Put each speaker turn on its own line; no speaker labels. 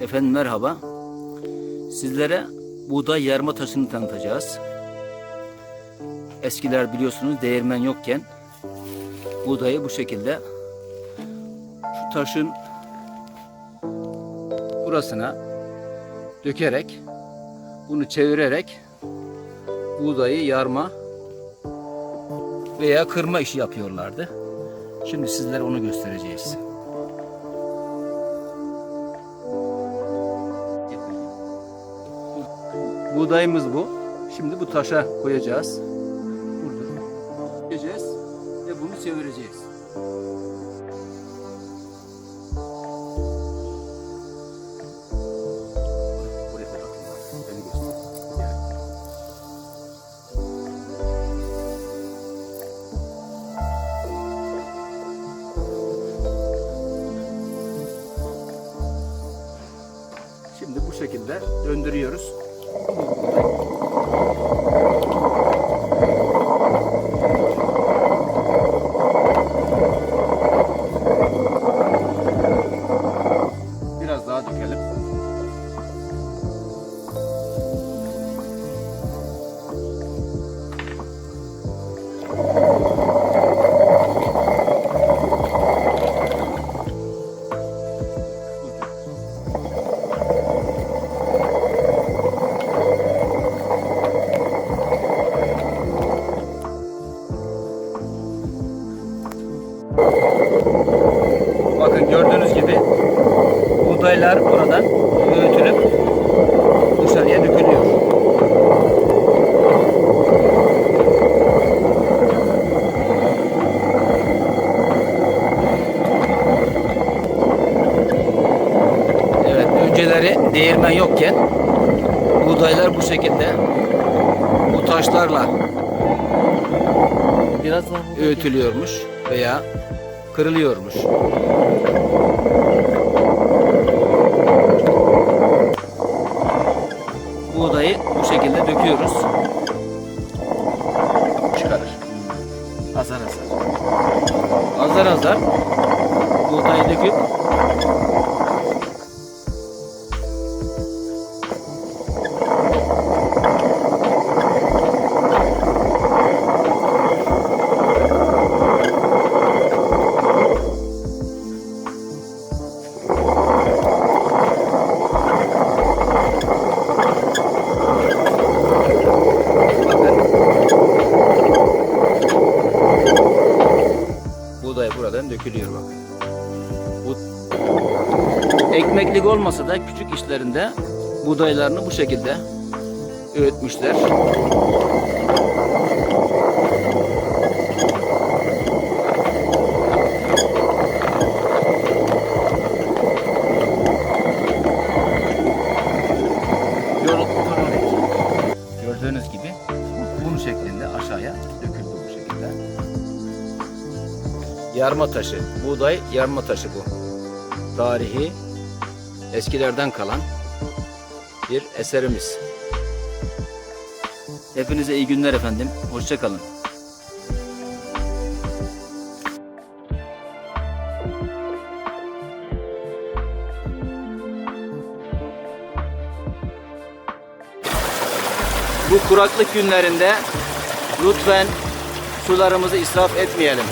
Efendim merhaba. Sizlere buğday yarma taşını tanıtacağız. Eskiler biliyorsunuz değirmen yokken buğdayı bu şekilde şu taşın burasına dökerek bunu çevirerek buğdayı yarma veya kırma işi yapıyorlardı. Şimdi sizlere onu göstereceğiz. Buğdayımız bu. Şimdi bu taşa koyacağız. Burada. Koyacağız ve bunu çevireceğiz. Şekilde döndürüyoruz. Bakın gördüğünüz gibi buğdaylar buradan öğütülüp dışarıya dökülüyor. Evet, önceleri değirmen yokken buğdaylar bu şekilde bu taşlarla
Biraz
öğütülüyormuş veya kırılıyormuş. Buğdayı bu şekilde döküyoruz. Çıkarır. Azar azar. Azar azar buğdayı döküp buğday buradan dökülüyor bakın. Bu ekmeklik olmasa da küçük işlerinde buğdaylarını bu şekilde öğütmüşler. Gördüğünüz gibi un şeklinde aşağıya döküldü bu şekilde. Yarma taşı, buğday yarma taşı bu. Tarihi eskilerden kalan bir eserimiz. Hepinize iyi günler efendim. Hoşçakalın. Bu kuraklık günlerinde lütfen sularımızı israf etmeyelim.